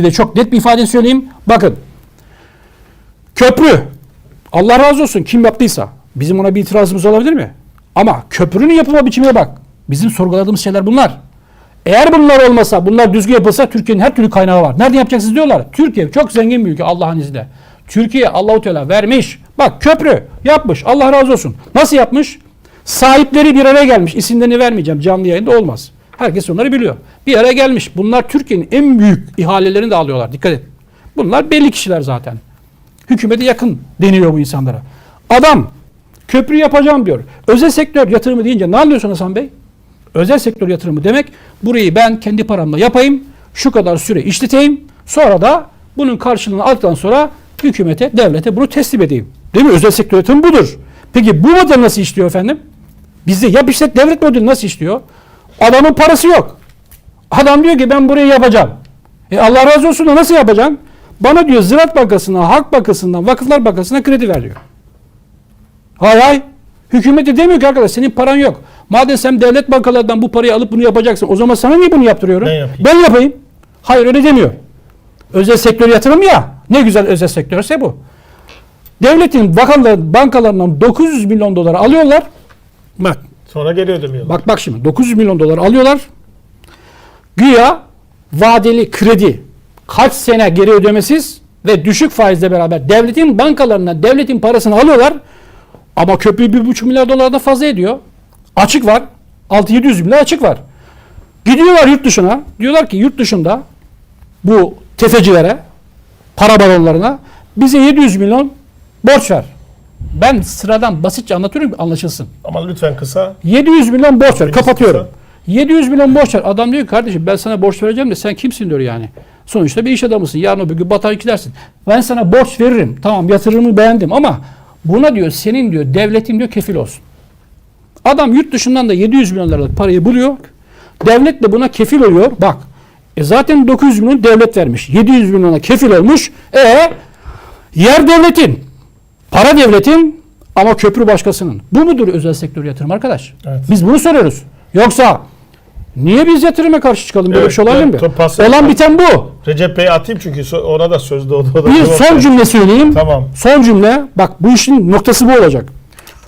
Bir de çok net bir ifade söyleyeyim. Bakın. Köprü. Allah razı olsun kim yaptıysa. Bizim ona bir itirazımız olabilir mi? Ama köprünün yapılma biçimine bak. Bizim sorguladığımız şeyler bunlar. Eğer bunlar olmasa, bunlar düzgün yapılsa Türkiye'nin her türlü kaynağı var. Nereden yapacaksınız diyorlar. Türkiye çok zengin bir ülke Allah'ın izniyle. Türkiye Allahu Teala vermiş. Bak köprü yapmış. Allah razı olsun. Nasıl yapmış? Sahipleri bir araya gelmiş. İsimlerini vermeyeceğim. Canlı yayında olmaz. Herkes onları biliyor. Bir araya gelmiş. Bunlar Türkiye'nin en büyük ihalelerini de alıyorlar. Dikkat et. Bunlar belli kişiler zaten. Hükümete yakın deniliyor bu insanlara. Adam köprü yapacağım diyor. Özel sektör yatırımı deyince ne anlıyorsun Hasan Bey? Özel sektör yatırımı demek burayı ben kendi paramla yapayım, şu kadar süre işleteyim, sonra da bunun karşılığını aldıktan sonra hükümete, devlete bunu teslim edeyim. Değil mi? Özel sektör yatırımı budur. Peki bu model nasıl işliyor efendim? Bizde yap işlet devlet modeli nasıl işliyor? Adamın parası yok. Adam diyor ki ben burayı yapacağım. E Allah razı olsun da nasıl yapacaksın? Bana diyor Ziraat Bankası'na, Halk Bankası'ndan, Vakıflar Bankası'na kredi ver diyor. Hay hay. Hükümet de demiyor ki arkadaş senin paran yok. Madem sen devlet bankalarından bu parayı alıp bunu yapacaksın o zaman sana niye bunu yaptırıyorum? Ben yapayım. Ben yapayım. Hayır öyle demiyor. Özel sektör yatırım ya. Ne güzel özel sektörse bu. Devletin bankalarından 900 milyon dolar alıyorlar. Bak Sonra geri ödemiyorlar. Bak bak şimdi 900 milyon dolar alıyorlar. Güya vadeli kredi kaç sene geri ödemesiz ve düşük faizle beraber devletin bankalarından devletin parasını alıyorlar. Ama köprü 1,5 milyar dolardan fazla ediyor. Açık var. 6-700 milyar açık var. Gidiyorlar yurt dışına. Diyorlar ki yurt dışında bu tefecilere, para baronlarına bize 700 milyon borç ver. Ben sıradan basitçe anlatıyorum anlaşılsın. Ama lütfen kısa. 700 milyon borç ver. Kapatıyorum. kısa. 700 milyon borç ver. Adam diyor ki kardeşim ben sana borç vereceğim de sen kimsin diyor yani. Sonuçta bir iş adamısın. Yarın öbür gün batar gidersin. Ben sana borç veririm. Tamam yatırımı beğendim ama buna diyor senin diyor devletin diyor kefil olsun. Adam yurt dışından da 700 milyon liralık parayı buluyor. Devlet de buna kefil oluyor. Bak e zaten 900 milyon devlet vermiş. 700 milyona kefil olmuş. E yer devletin. Para devletin ama köprü başkasının. Bu mudur özel sektör yatırım arkadaş? Evet. Biz bunu soruyoruz. Yoksa niye biz yatırıma karşı çıkalım? Böyle Evet, bir şey olabilir evet, mi? Olan biten bu. Recep Bey'e atayım çünkü ona da söz doğdu. Da Bir son cümle söyleyeyim. Tamam. Son cümle. Bak bu işin noktası bu olacak.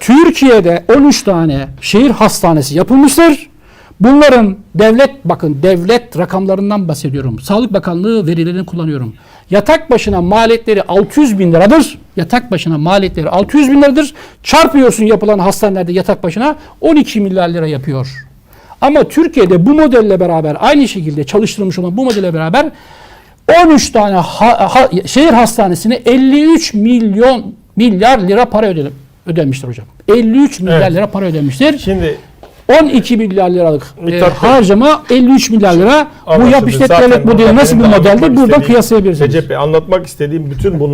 Türkiye'de 13 tane şehir hastanesi yapılmıştır. Bunların devlet bakın devlet rakamlarından bahsediyorum. Sağlık Bakanlığı verilerini kullanıyorum. Yatak başına maliyetleri 600 bin liradır. Yatak başına maliyetleri 600 bin liradır. Çarpıyorsun yapılan hastanelerde yatak başına 12 milyar lira yapıyor. Ama Türkiye'de bu modelle beraber aynı şekilde çalıştırılmış olan bu modelle beraber 13 tane ha- ha- şehir hastanesine 53 milyon milyar lira para ödedi, ödenmiştir hocam. 53 milyar Evet. lira para ödenmiştir. Şimdi 12 milyar liralık e, Bey. harcama 53 milyar lira. Bu anlaşıldı. yap işlet devlet modeli nasıl bir benim de modeldir? anlatmak Buradan kıyaslayabilirsiniz. Recep Bey anlatmak istediğim bütün bunlar